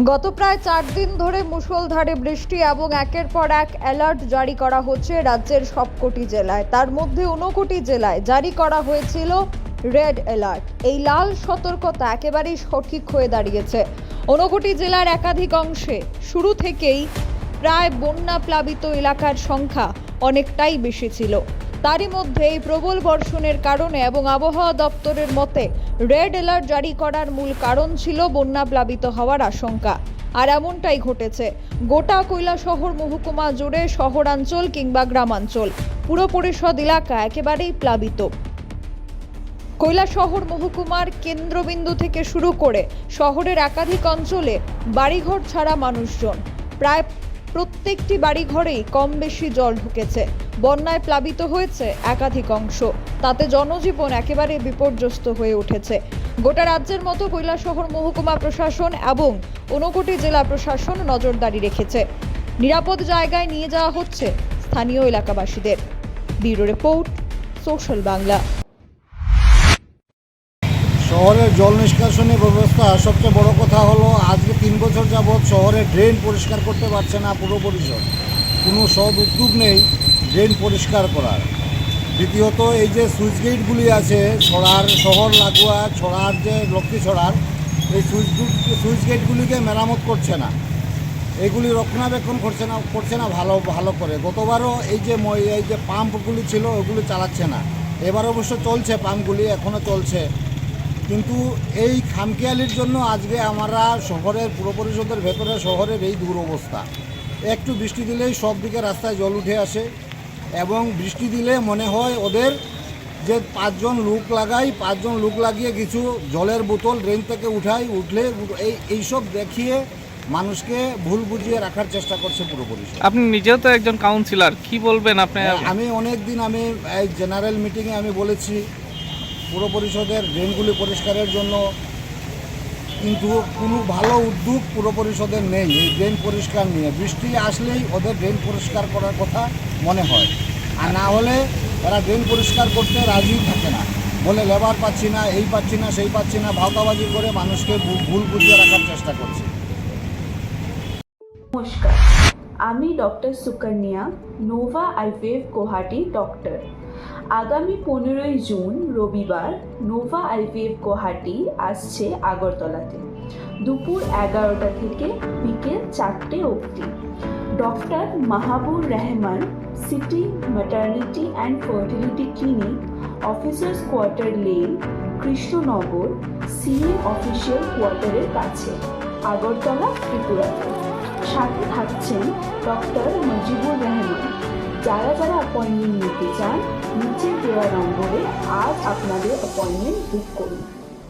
গত প্রায় চার দিন ধরে মুষলধারে বৃষ্টি এবং একের পর এক অ্যালার্ট জারি করা হচ্ছে রাজ্যের সবকটি জেলায়। তার মধ্যে ঊনকোটি জেলায় জারি করা হয়েছিল রেড অ্যালার্ট। এই লাল সতর্কতা একেবারেই সঠিক হয়ে দাঁড়িয়েছে। ঊনকোটি জেলার একাধিক অংশে শুরু থেকেই প্রায় বন্যা প্লাবিত এলাকার সংখ্যা অনেকটাই বেশি ছিল। তারই মধ্যে এই প্রবল বর্ষণের কারণে এবং আবহাওয়া দপ্তরের মতে রেড অ্যালার্ট জারি করার মূল কারণ ছিল বন্যা প্লাবিত হওয়ার আশঙ্কা। আর এমনটাই ঘটেছে। গোটা শহর মহকুমা জুড়ে শহরাঞ্চল কিংবা গ্রামাঞ্চল, পুরো পরিষদ এলাকা একেবারেই প্লাবিত। কৈলাসহর মহকুমার কেন্দ্রবিন্দু থেকে শুরু করে শহরের একাধিক অঞ্চলে বাড়িঘর ছাড়া মানুষজন, প্রায় প্রত্যেকটি বাড়িঘরেই কম বেশি জল ঢুকেছে। বন্যায় প্লাবিত হয়েছে একাধিক অংশ। তাতে জনজীবন একেবারে বিপর্যস্ত হয়ে উঠেছে। গোটা রাজ্যের মতো কৈলাসহর মহকুমা প্রশাসন এবং ঊনকোটি জেলা প্রশাসন নজরদারি রেখেছে। নিরাপদ জায়গায় নিয়ে যাওয়া হচ্ছে স্থানীয় এলাকাবাসীদের। Bureau report, social Bangla. শহরের জল নিষ্কাশনী ব্যবস্থা, সবচেয়ে বড় কথা হলো আজকে তিন বছর যাবৎ শহরে ড্রেন পরিষ্কার করতে পারছে না পুরো পরিষদ। কোনো সৎ উদ্যোগ নেই ড্রেন পরিষ্কার করার। দ্বিতীয়ত, এই যে সুইচ গেটগুলি আছে, ছড়ার শহর লাগোয়া, ছড়ার যে লক্ষ্মী ছড়ার, এই সুইচ সুইচ গেটগুলিকে মেরামত করছে না। এগুলি রক্ষণাবেক্ষণ করছে না করছে না ভালো ভালো করে। গতবারও এই যে এই যে পাম্পগুলি ছিল, ওগুলি চালাচ্ছে না। এবার অবশ্য চলছে পাম্পগুলি এখনও চলছে। কিন্তু এই খামখেয়ালির জন্য আজকে আমরা শহরের পুর পরিষদের ভেতরে শহরের এই দুরবস্থা। একটু বৃষ্টি দিলেই সব দিকে রাস্তায় জল উঠে আসে এবং বৃষ্টি দিলে মনে হয় ওদের যে পাঁচজন লোক লাগাই পাঁচজন লোক লাগিয়ে কিছু জলের বোতল ড্রেন থেকে উঠাই উঠলে এই এইসব দেখিয়ে মানুষকে ভুল বুঝিয়ে রাখার চেষ্টা করছে পুরো পরিষদ আপনি নিজেও তো একজন কাউন্সিলর কি বলবেন আপনি? আমি অনেক দিন আমি এই জেনারেল মিটিংয়ে আমি বলেছি পুর পরিষদের ড্রেনগুলি পরিষ্কারের জন্য কিন্তু কোনো ভালো উদ্যোগ পুর পরিষদের নেই এই ড্রেন পরিষ্কার নিয়ে। বৃষ্টি আসলেই ওদের ড্রেন পরিষ্কার করার কথা মনে হয়। আর না হলে এরা ড্রেন পরিষ্কার করতে রাজি থাকে না। বলে লেবার পাচ্ছি না, এই পাচ্ছি না, সেই পাচ্ছি না, ভাওতাবাজি করে মানুষকে ভুল- বুঝিয়ে রাখার চেষ্টা করছে। নমস্কার। আমি doctor Sukanya, Nova IVF Guwahati doctor. আগামী পনেরোই জুন, রবিবার, নোভা আইভিএফ গুয়াহাটি আসছে আগরতলাতে। দুপুর এগারোটা থেকে বিকেল চারটে অবধি। Doctor Mahabur Rahman, city maternity and fertility clinic, officers quarter lane, Krishnanagar CM official কোয়ার্টারের কাছে। আগরতলা, ত্রিপুরাতে। সাথে থাকছেন ডক্টর মুজিবুর রহমান। যারা যারা অ্যাপয়েন্টমেন্ট নিতে চান, নিচে দেওয়া নম্বরে আজ আপনাদের অ্যাপয়েন্টমেন্ট বুক করুন।